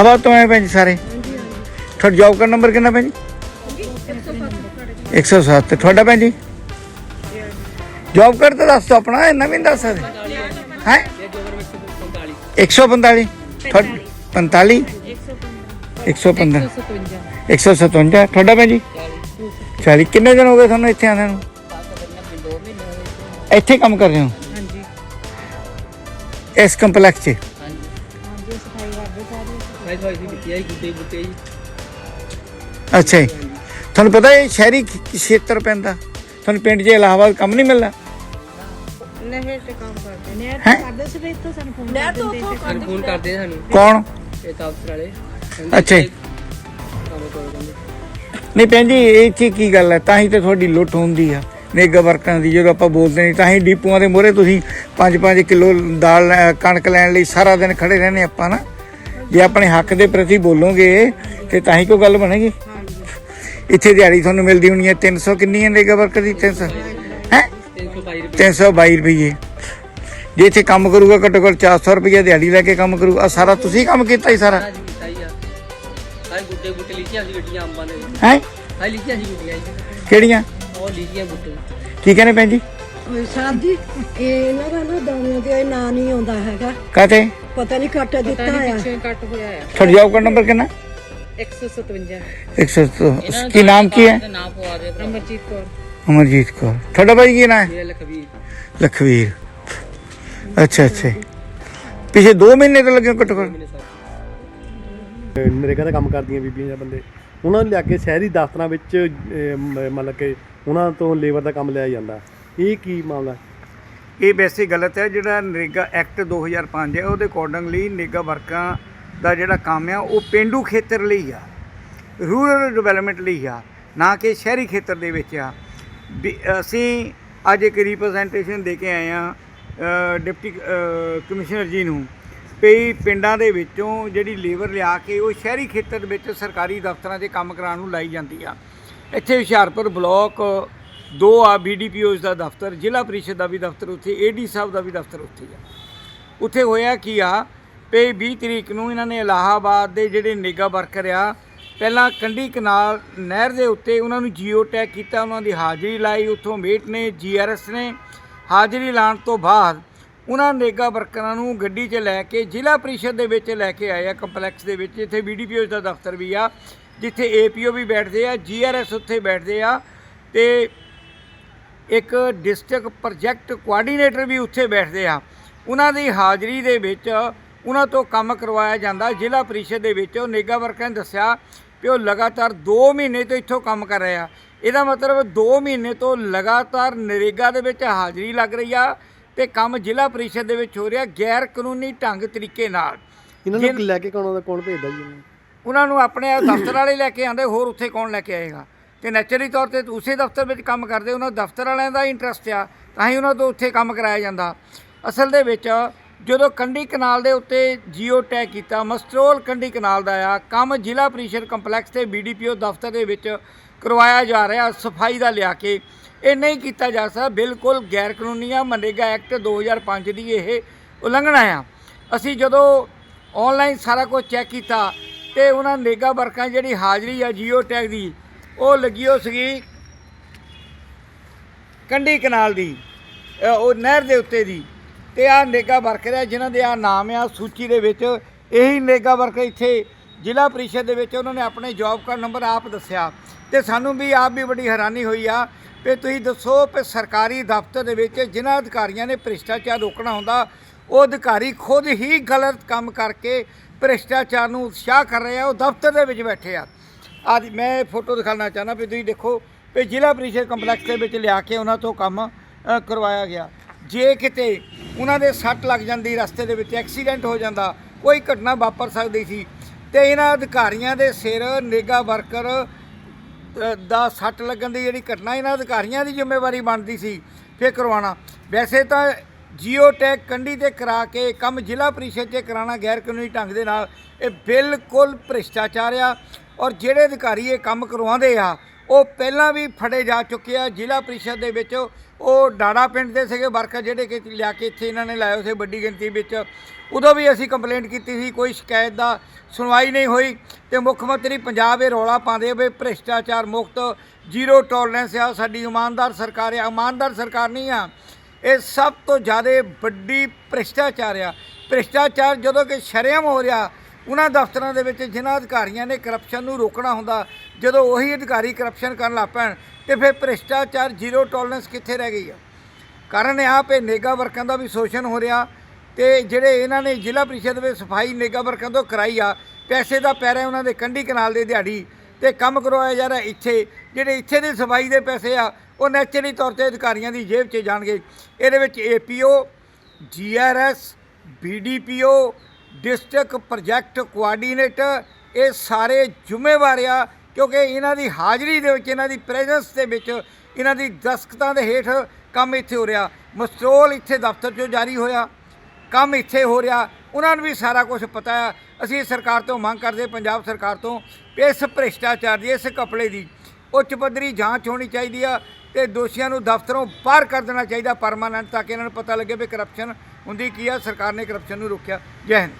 ਇਲਾਹਾਬਾਦ ਤੋਂ ਆਏ ਭੈਣ ਜੀ ਸਾਰੇ? ਤੁਹਾਡਾ ਜੌਬ ਦਾ ਨੰਬਰ ਕਿੰਨਾ ਭੈਣ ਜੀ? 107 ਤੇ ਤੁਹਾਡਾ ਭੈਣ ਜੀ? ਜੌਬ ਕਰ ਤਾਂ ਦੱਸ ਆਪਣਾ ਇੰਨਾ ਵੀ ਦੱਸ ਸਕਦੇ। ਹੈ? 145 ਤੁਹਾਡਾ 45 115 157 ਤੁਹਾਡਾ ਭੈਣ ਜੀ? 40 ਕਿੰਨੇ ਦਿਨ ਹੋ ਗਏ ਤੁਹਾਨੂੰ ਇੱਥੇ ਆਉਂਦੇ ਨੂੰ? ਇੱਥੇ ਕੰਮ ਕਰ ਰਹੇ ਹੋ? ਹਾਂਜੀ। ਇਸ ਕੰਪਲੈਕਸ 'ਚ? ਦੀ ਕੀਤੀ ਗੁੱਡੇ ਜੀ। ਅੱਛਾ ਜੀ। ਤੁਹਾਨੂੰ ਪਤਾ ਇਹ ਸ਼ਹਿਰੀ ਖ- ਖੇਤਰ ਪੈਂਦਾ। ਤੁਹਾਨੂੰ ਪਿੰਡ 'ਚ ਇਲਾਹਾਬਾਦ ਕੰਮ ਨਹੀਂ ਮਿਲਦਾ ਨਹਿਰ ਤੇ ਕੰਮ ਕਰਦੇ ਨਹਿਰ ਹੈਂ? ਤੇ ਕਰਦੇ ਸੀ ਵੀ ਇੱਥੋਂ ਸਾਨੂੰ ਫੋਨ ਕਰ ਦਿੰਦੇ ਸੀ। ਸਾਨੂੰ ਫੋਨ ਕਰਦੇ ਆ। ਸਾਨੂੰ। ਕੌਣ? ਇਹ ਦਫ਼ਤਰ ਵਾਲੇ। ਅੱਛਾ ਜੀ। ਕੰਮ ਕਰ ਦਿੰਦੇ ਨਹੀਂ ਭੈਣ ਜੀ ਇਹ 'ਚ ਕੀ ਗੱਲ ਹੈ? ਤਾਂ ਹੀ ਤੇ ਤੁਹਾਡੀ ਲੁੱਟ ਹੁੰਦੀ ਆ। ਨੇਗਾ ਵਰਕਾਂ ਦੀ ਜਦੋਂ ਆਪਾਂ ਬੋਲਦੇ ਨਹੀਂ ਤਾਂ ਹੀ ਡੀਪੂਆਂ ਦੇ ਮੋਹਰੇ ਤੁਸੀਂ 5-5 ਕਿਲੋ ਦਾਲ ਲੈ- ਕਣਕ ਲੈਣ ਲਈ ਸਾਰਾ ਦਿਨ ਖੜੇ ਰਹਿੰਦੇ ਆਪਾਂ ਨਾ। ਜੇ ਆਪਣੇ ਹੱਕ ਦੇ ਪ੍ਰਤੀ ਬੋਲੋਗੇ ਤੇ ਤਾਂ ਹੀ ਕੋਈ ਗੱਲ ਬਣੇਗੀ। ਇੱਥੇ ਦਿਹਾੜੀ ਤੁਹਾਨੂੰ ਮਿਲਦੀ ਹੋਣੀ ਹੈ 300 ਕਿੰਨੀ ਹੈ ਨੇਗਾ ਵਰਕਰ ਦੀ? 300 ਹੈ? 322 ਰੁਪਏ 322 ਰੁਪਏ ਜੇ ਇੱਥੇ ਕੰਮ ਕਰੂਗਾ ਘੱਟੋ ਘੱਟ 400 ਰੁਪਏ ਦਿਹਾੜੀ ਲੈ ਕੇ ਕੰਮ ਕਰੂਗਾ। ਸਾਰਾ ਤੁਸੀਂ ਕੰਮ ਕੀਤਾ ਹੀ ਸਾਰਾ। ਹੀ ਆ। ਸਾਰੇ ਗੁੱਡੇ ਗੁੱਟੇ ਲੀਚੀਆਂ ਸੀ ਗੱਡੀਆਂ ਅੰਬਾਂ ਦੇ ਹੈ? ਹਾਈ ਲੀਚੀਆਂ ਸੀ ਗੁੱਡੀਆਂ ਜੀ। ਕਿਹੜੀਆਂ? ਉਹ ਲੀਚੀਆਂ ਗੁੱਟੇ ਕੀ ਕਹਿੰਦੇ ਭੈਣ ਜੀ? ਸਾਹਿਬ ਜੀ ਇਹ ਇਹਨਾਂ ਦਾ ਨਾ ਦਾਣਿਆਂ ਦੇ ਨਾਂ ਨਹੀਂ ਆਉਂਦਾ ਹੈਗਾ। ਕਾਤੇ ਪਤਾ ਨਹੀਂ ਕੱਟ ਪਤਾ ਦਿੱਤਾ ਨਹੀਂ ਆ। ਪਿੱਛੇ ਕੱਟ ਹੋਇਆ ਆ। ਦਾ ਨੰਬਰ ਕਿੰਨਾ? 157 100 ਕੀ ਨਾਮ ਕੀ ਹੈ? ਨਾਮ ਪਵਾ ਦੇ ਅਮਰਜੀਤ ਕੌਰ। ਅਮਰਜੀਤ ਕੌਰ। ਤੁਹਾਡਾ ਭਾਈ ਕੀ ਨਾਮ ਹੈ? ਲਖਵੀਰ। ਲਖਵੀਰ। ਅੱਛਾ ਅੱਛਾ। ਪਿਛੇ 2 ਮਹੀਨੇ ਤੋਂ ਲੱਗੇ ਘੱਟੋ ਘੱਟ? ਮੇਰੇ ਦਾ ਕੰਮ ਕਰਦੀਆਂ ਬੀਬੀਆਂ ਜਾਂ ਬੰਦੇ। ਉਹਨਾਂ ਨੂੰ ਲਿਆ ਕੇ ਸ਼ਹਿਰੀ ਦਫ਼ਤਰਾਂ ਵਿੱਚ ਮਤਲਬ ਕਿ ਉਹਨਾਂ ਤੋਂ ਲੇਬਰ ਦਾ ਕੰਮ ਲਿਆ ਜਾਂਦਾ। ਇਹ ਕੀ ਮਾਮਲਾ? ਇਹ ਵੈਸੇ ਗਲਤ ਹੈ, ਜਿਹੜਾ ਨਰੇਗਾ ਐਕਟ 2005 ਹੈ, ਉਹਦੇ ਅਕੋਰਡਿੰਗਲੀ ਨਰੇਗਾ ਵਰਕਾਂ ਦਾ ਜਿਹੜਾ ਕੰਮ ਆ ਉਹ ਪਿੰਡੂ ਖੇਤਰ ਲਈ ਆ ਰੂਰਲ ਡਿਵੈਲਪਮੈਂਟ ਲਈ ਆ, ਨਾ ਕਿ ਸ਼ਹਿਰੀ ਖੇਤਰ ਦੇ ਵਿੱਚ ਆ। ਵੀ ਅਸੀਂ ਅੱਜ ਇੱਕ ਰਿਪਰੈਜ਼ੈਂਟੇਸ਼ਨ ਦੇ ਕੇ ਆਏ ਆ ਡਿਪਟੀ ਕਮਿਸ਼ਨਰ ਜੀ ਨੂੰ, ਵੀ ਪਿੰਡਾਂ ਦੇ ਵਿੱਚੋਂ ਜਿਹੜੀ ਲੇਬਰ ਲਿਆ ਕੇ ਉਹ ਸ਼ਹਿਰੀ ਖੇਤਰ ਵਿੱਚ ਸਰਕਾਰੀ ਦਫ਼ਤਰਾਂ 'ਚ ਕੰਮ ਕਰਾਉਣ ਨੂੰ ਲਾਈ ਜਾਂਦੀ ਆ। ਇੱਥੇ ਹੁਸ਼ਿਆਰਪੁਰ ਬਲਾਕ ਦੋ ਆ ਬੀਡੀਪੀਓਸ ਦਾ ਦਫ਼ਤਰ, ਜ਼ਿਲ੍ਹਾ ਪ੍ਰੀਸ਼ਦ ਦਾ ਵੀ ਦਫ਼ਤਰ ਉੱਥੇ ਏਡੀ ਸਾਹਿਬ ਦਾ ਵੀ ਦਫ਼ਤਰ ਉੱਥੇ ਆ। ਉੱਥੇ ਹੋਇਆ ਕੀ ਆ? ਵੀ 20 ਤਰੀਕ ਨੂੰ ਇਹਨਾਂ ਨੇ ਇਲਾਹਾਬਾਦ ਦੇ ਜਿਹੜੇ ਨਿਗਾ ਵਰਕਰ ਆ, ਪਹਿਲਾਂ ਕੰਢੀ ਕਨਾਲ ਨਹਿਰ ਦੇ ਉੱਤੇ ਉਹਨਾਂ ਨੂੰ ਜੀਓ ਟੈਗ ਕੀਤਾ, ਉਹਨਾਂ ਦੀ ਹਾਜ਼ਰੀ ਲਾਈ, ਉੱਥੋਂ ਮੇਟ ਨੇ ਜੀਆਰਐਸ ਨੇ ਹਾਜ਼ਰੀ ਲਾਉਣ ਤੋਂ ਬਾਅਦ ਉਹਨਾਂ ਨੇਗਾ ਵਰਕਰਾਂ ਨੂੰ ਗੱਡੀ 'ਚ ਲੈ ਕੇ, ਜ਼ਿਲ੍ਹਾ ਪ੍ਰੀਸ਼ਦ ਦੇ ਵਿੱਚ ਲੈ ਕੇ ਆਏ ਆ ਕੰਪਲੈਕਸ ਦੇ ਵਿੱਚ, ਇੱਥੇ ਬੀਡੀਪੀਓ ਦਾ ਦਫ਼ਤਰ ਵੀ ਆ, ਜਿੱਥੇ ਏਪੀਓ ਵੀ ਬੈਠਦੇ ਆ ਜੀਆਰਐਸ ਉੱਥੇ ਬੈਠਦੇ ਆ ਤੇ ਇੱਕ ਡਿਸਟ੍ਰਿਕਟ ਪ੍ਰੋਜੈਕਟ ਕੋਆਰਡੀਨੇਟਰ ਵੀ ਉੱਥੇ ਬੈਠਦੇ ਆ। ਉਹਨਾਂ ਦੀ ਹਾਜ਼ਰੀ ਦੇ ਵਿੱਚ ਉਹਨਾਂ ਤੋਂ ਕੰਮ ਕਰਵਾਇਆ ਜਾਂਦਾ। ਜ਼ਿਲ੍ਹਾ ਪ੍ਰੀਸ਼ਦ ਦੇ ਵਿੱਚ ਉਹ ਨਿਗਾ ਵਰਕਰਾਂ ਨੇ ਦੱਸਿਆ ਕਿ ਉਹ ਲਗਾਤਾਰ 2 ਮਹੀਨੇ ਤੋਂ ਇੱਥੋਂ ਕੰਮ ਕਰ ਰਹੇ। ਆ ਇਹਦਾ ਮਤਲਬ 2 ਮਹੀਨੇ ਤੋਂ ਲਗਾਤਾਰ ਨਰੇਗਾ ਦੇ ਵਿੱਚ ਹਾਜ਼ਰੀ ਲੱਗ ਰਹੀ ਆ ਤੇ ਕੰਮ ਜ਼ਿਲ੍ਹਾ ਪ੍ਰੀਸ਼ਦ ਦੇ ਵਿੱਚ ਹੋ ਰਿਹਾ ਗੈਰ ਕਾਨੂੰਨੀ ਢੰਗ ਤਰੀਕੇ ਨਾਲ। ਇਹਨਾਂ ਨੂੰ ਲੈ ਕੇ ਕੌਣ ਆਉਂਦਾ ਕੌਣ ਭੇਜਦਾ ਜੀ? ਉਹਨਾਂ ਨੂੰ ਆਪਣੇ ਦਫ਼ਤਰ ਵਾਲੇ ਲੈ ਕੇ ਆਉਂਦੇ ਹੋਰ ਉੱਥੇ ਕੌਣ ਲੈ ਕੇ ਆਏਗਾ? ਤੇ ਨੈਚੁਰਲੀ ਤੌਰ ਤੇ ਉਸੇ ਦਫ਼ਤਰ ਵਿੱਚ ਕੰਮ ਕਰਦੇ, ਉਹਨਾਂ ਦਫ਼ਤਰ ਵਾਲਿਆਂ ਦਾ ਇੰਟਰਸਟ ਆ, ਤਾਂ ਹੀ ਉਹਨਾਂ ਤੋਂ ਉੱਥੇ ਕੰਮ ਕਰਾਇਆ ਜਾਂਦਾ। ਅਸਲ ਦੇ ਵਿੱਚ ਜਦੋਂ ਕੰਢੀ ਕਨਾਲ ਦੇ ਉੱਤੇ ਜੀਓ ਟੈਗ ਕੀਤਾ, ਮਸਟਰੋਲ ਕੰਢੀ ਕਨਾਲ ਦਾ ਆ, ਕੰਮ ਜ਼ਿਲ੍ਹਾ ਪ੍ਰੀਸ਼ਦ ਕੰਪਲੈਕਸ ਤੇ ਬੀਡੀਪੀਓ ਦਫ਼ਤਰ ਦੇ ਵਿੱਚ ਕਰਵਾਇਆ ਜਾ ਰਿਹਾ, ਸਫ਼ਾਈ ਦਾ ਲਿਆ ਕੇ ਇਹ ਨਹੀਂ ਕੀਤਾ ਜਾ ਸਕਦਾ, ਬਿਲਕੁਲ ਗੈਰ ਕਾਨੂੰਨੀ ਆ ਮਨਰੇਗਾ ਐਕਟ 2005 ਦੀ ਇਹ ਉਲੰਘਣਾ ਆ। ਅਸੀਂ ਜਦੋਂ ਆਨਲਾਈਨ ਸਾਰਾ ਕੁਝ ਚੈੱਕ ਕੀਤਾ ਤੇ ਉਹਨਾਂ ਨੇਗਾ ਵਰਕਾਂ ਜਿਹੜੀ ਹਾਜ਼ਰੀ ਆ ਜੀਓ ਟੈਗ ਦੀ ਉਹ ਲੱਗੀ ਹੋ ਸੀਗੀ ਕੰਢੀ ਕਨਾਲ ਦੀ ਉਹ ਨਹਿਰ ਦੇ ਉੱਤੇ ਦੀ। ਤੇ ਆ ਨੇਗਾ ਵਰਕਰ ਆ ਜਿਨ੍ਹਾਂ ਦੇ ਆ ਨਾਮ ਆ, ਸੂਚੀ ਦੇ ਵਿੱਚ। ਇਹੀ ਨੇਗਾ ਵਰਕਰ ਇੱਥੇ ਜ਼ਿਲ੍ਹਾ ਪ੍ਰੀਸ਼ਦ ਦੇ ਵਿੱਚ ਉਹਨਾਂ ਨੇ ਆਪਣੇ ਜੌਬ ਕਾਰਡ ਨੰਬਰ ਆਪ ਦੱਸਿਆ। ਤੇ ਸਾਨੂੰ ਵੀ ਆਪ ਵੀ ਬੜੀ ਹੈਰਾਨੀ ਹੋਈ ਆ ਵੀ ਤੁਸੀਂ ਦੱਸੋ ਕਿ ਸਰਕਾਰੀ ਦਫ਼ਤਰ ਦੇ ਵਿੱਚ ਜਿਨ੍ਹਾਂ ਅਧਿਕਾਰੀਆਂ ਨੇ ਭ੍ਰਿਸ਼ਟਾਚਾਰ ਰੋਕਣਾ ਹੁੰਦਾ, ਉਹ ਅਧਿਕਾਰੀ ਖੁਦ ਹੀ ਗਲਤ ਕੰਮ ਕਰਕੇ ਭ੍ਰਿਸ਼ਟਾਚਾਰ ਨੂੰ ਉਤਸ਼ਾਹ ਕਰ ਰਹੇ ਆ, ਉਹ ਦਫ਼ਤਰ ਦੇ ਵਿੱਚ ਬੈਠੇ ਆ। ਅੱਜ ਮੈਂ ਇਹ ਫੋਟੋ ਦਿਖਾਉਣਾ ਚਾਹੁੰਦਾ ਵੀ ਤੁਸੀਂ ਦੇਖੋ ਵੀ ਜ਼ਿਲ੍ਹਾ ਪ੍ਰੀਸ਼ਦ ਕੰਪਲੈਕਸ ਦੇ ਵਿੱਚ ਲਿਆ ਕੇ ਉਹਨਾਂ ਤੋਂ ਕੰਮ ਕਰਵਾਇਆ ਗਿਆ। ਜੇ ਕਿਤੇ ਉਹਨਾਂ ਦੇ ਸੱਟ ਲੱਗ ਜਾਂਦੀ, ਰਸਤੇ ਦੇ ਵਿੱਚ ਐਕਸੀਡੈਂਟ ਹੋ ਜਾਂਦਾ, ਕੋਈ ਘਟਨਾ ਵਾਪਰ ਸਕਦੀ ਸੀ, ਤੇ ਇਹਨਾਂ ਅਧਿਕਾਰੀਆਂ ਦੇ ਸਿਰ ਨੇਗਾ ਵਰਕਰ ਦਾ ਸੱਟ ਲੱਗਣ ਦੀ ਜਿਹੜੀ ਘਟਨਾ, ਇਹਨਾਂ ਅਧਿਕਾਰੀਆਂ ਦੀ ਜ਼ਿੰਮੇਵਾਰੀ ਬਣਦੀ ਸੀ, ਫਿਰ ਕਰਵਾਉਣਾ। ਵੈਸੇ ਤਾਂ ਜੀਓ ਟੈਗ ਕੰਢੀ ਤੇ ਕਰਾ ਕੇ ਕੰਮ ਜ਼ਿਲ੍ਹਾ ਪ੍ਰੀਸ਼ਦ 'ਚ ਕਰਾਉਣਾ ਗੈਰ ਕਾਨੂੰਨੀ ਢੰਗ ਦੇ ਨਾਲ, ਇਹ ਬਿਲਕੁਲ ਭ੍ਰਿਸ਼ਟਾਚਾਰ ਆ। ਔਰ ਜਿਹੜੇ ਅਧਿਕਾਰੀ ਇਹ ਕੰਮ ਕਰਵਾਉਂਦੇ ਆ, ਉਹ ਪਹਿਲਾਂ ਵੀ ਫੜੇ ਜਾ ਚੁੱਕੇ ਆ। ਜ਼ਿਲ੍ਹਾ ਪ੍ਰੀਸ਼ਦ ਦੇ ਵਿੱਚ ਉਹ ਡਾੜਾ ਪਿੰਡ ਦੇ ਸੀਗੇ, ਵਰਕਰ ਜਿਹੜੇ ਕਿ ਲਿਆ ਕੇ ਇੱਥੇ ਇਹਨਾਂ ਨੇ ਲਾਏ ਸੀ ਵੱਡੀ ਗਿਣਤੀ ਵਿੱਚ। ਉਦੋਂ ਵੀ ਅਸੀਂ ਕੰਪਲੇਂਟ ਕੀਤੀ ਸੀ, ਕੋਈ ਸ਼ਿਕਾਇਤ ਦਾ ਸੁਣਵਾਈ ਨਹੀਂ ਹੋਈ ਤੇ ਮੁੱਖ ਮੰਤਰੀ ਪੰਜਾਬ ਇਹ ਰੌਲਾ ਪਾਉਂਦੇ ਵੀ ਭ੍ਰਿਸ਼ਟਾਚਾਰ ਮੁਕਤ, ਜ਼ੀਰੋ ਟੋਲਰੈਂਸ ਆ। ਸਾਡੀ ਇਮਾਨਦਾਰ ਸਰਕਾਰ ਆ। ਇਮਾਨਦਾਰ ਸਰਕਾਰ ਨਹੀਂ ਆ। ਇਹ ਸਭ ਤੋਂ ਜ਼ਿਆਦਾ ਵੱਡੀ ਭ੍ਰਿਸ਼ਟਾਚਾਰ ਆ। ਭ੍ਰਿਸ਼ਟਾਚਾਰ ਜਦੋਂ ਕਿ ਸ਼ਰੇਆਮ ਹੋ ਰਿਹਾ ਉਹਨਾਂ ਦਫ਼ਤਰਾਂ ਦੇ ਵਿੱਚ ਜਿਨ੍ਹਾਂ ਅਧਿਕਾਰੀਆਂ ਨੇ ਕਰਪਸ਼ਨ ਨੂੰ ਰੋਕਣਾ ਹੁੰਦਾ, ਜਦੋਂ ਉਹੀ ਅਧਿਕਾਰੀ ਕਰਪਸ਼ਨ ਕਰਨ ਲੱਗ ਪੈਣ, ਤੇ ਫਿਰ ਭ੍ਰਿਸ਼ਟਾਚਾਰ ਜ਼ੀਰੋ ਟੋਲਰੈਂਸ ਕਿੱਥੇ ਰਹਿ ਗਈ ਆ? ਕਾਰਨ ਇਹ ਆ ਪੇ ਨੇਗਾ ਵਰਕਾਂ ਦਾ ਵੀ ਸ਼ੋਸ਼ਣ ਹੋ ਰਿਹਾ ਤੇ ਜਿਹੜੇ ਇਹਨਾਂ ਨੇ ਜ਼ਿਲ੍ਹਾ ਪ੍ਰੀਸ਼ਦ ਵਿੱਚ ਸਫ਼ਾਈ ਨੇਗਾ ਵਰਕਾਂ ਤੋਂ ਕਰਾਈ ਆ, ਪੈਸੇ ਦਾ ਪੈਰਾ ਉਹਨਾਂ ਦੇ ਕੰਢੀ ਕਨਾਲ ਦੇ ਦਿਹਾੜੀ ਤੇ ਕੰਮ ਕਰਵਾਇਆ ਜਾ ਰਿਹਾ ਇੱਥੇ, ਜਿਹੜੇ ਇੱਥੇ ਦੀ ਸਫ਼ਾਈ ਦੇ ਪੈਸੇ ਆ, ਉਹ ਨੈਚੁਰਲੀ ਤੌਰ ਤੇ ਅਧਿਕਾਰੀਆਂ ਦੀ ਜੇਬ 'ਚ ਜਾਣਗੇ। ਇਹਦੇ ਵਿੱਚ APO GRS BDPO district project coordinator ਇਹ ਸਾਰੇ ਜ਼ਿੰਮੇਵਾਰ ਆ, ਕਿਉਂਕਿ ਇਹਨਾਂ ਦੀ ਹਾਜ਼ਰੀ ਦੇ ਵਿੱਚ, ਇਹਨਾਂ ਦੀ ਪ੍ਰੈਜ਼ੈਂਸ ਦੇ ਵਿੱਚ, ਇਹਨਾਂ ਦੀ ਦਸਤਖਤਾਂ ਦੇ ਹੇਠ ਕੰਮ ਇੱਥੇ ਹੋ ਰਿਹਾ। ਮਸਟਰੋਲ ਇੱਥੇ ਦਫ਼ਤਰ 'ਚੋਂ ਜਾਰੀ ਹੋਇਆ, ਕੰਮ ਇੱਥੇ ਹੋ ਰਿਹਾ। ਉਹਨਾਂ ਨੂੰ ਵੀ ਸਾਰਾ ਕੁਝ ਪਤਾ ਆ। ਅਸੀਂ ਸਰਕਾਰ ਤੋਂ ਮੰਗ ਕਰਦੇ, ਪੰਜਾਬ ਸਰਕਾਰ ਤੋਂ ਇਸ ਭ੍ਰਿਸ਼ਟਾਚਾਰ ਦੀ, ਇਸ ਕਪੜੇ ਦੀ ਉੱਚ ਪੱਧਰੀ ਜਾਂਚ ਹੋਣੀ ਚਾਹੀਦੀ ਆ ਤੇ ਦੋਸ਼ੀਆਂ ਨੂੰ ਦਫ਼ਤਰੋਂ ਬਾਹਰ ਕਰ ਦੇਣਾ ਚਾਹੀਦਾ ਪਰਮਾਨੈਂਟ, ਤਾਂ ਕਿ ਇਹਨਾਂ ਨੂੰ ਪਤਾ ਲੱਗੇ ਵੀ ਕਰਪਸ਼ਨ ਉਹਦੀ ਕੀ ਆ ਸਰਕਾਰ ਨੇ ਕਰਪਸ਼ਨ ਨੂੰ ਰੋਕਿਆ। ਜੈ ਹਿੰਦ।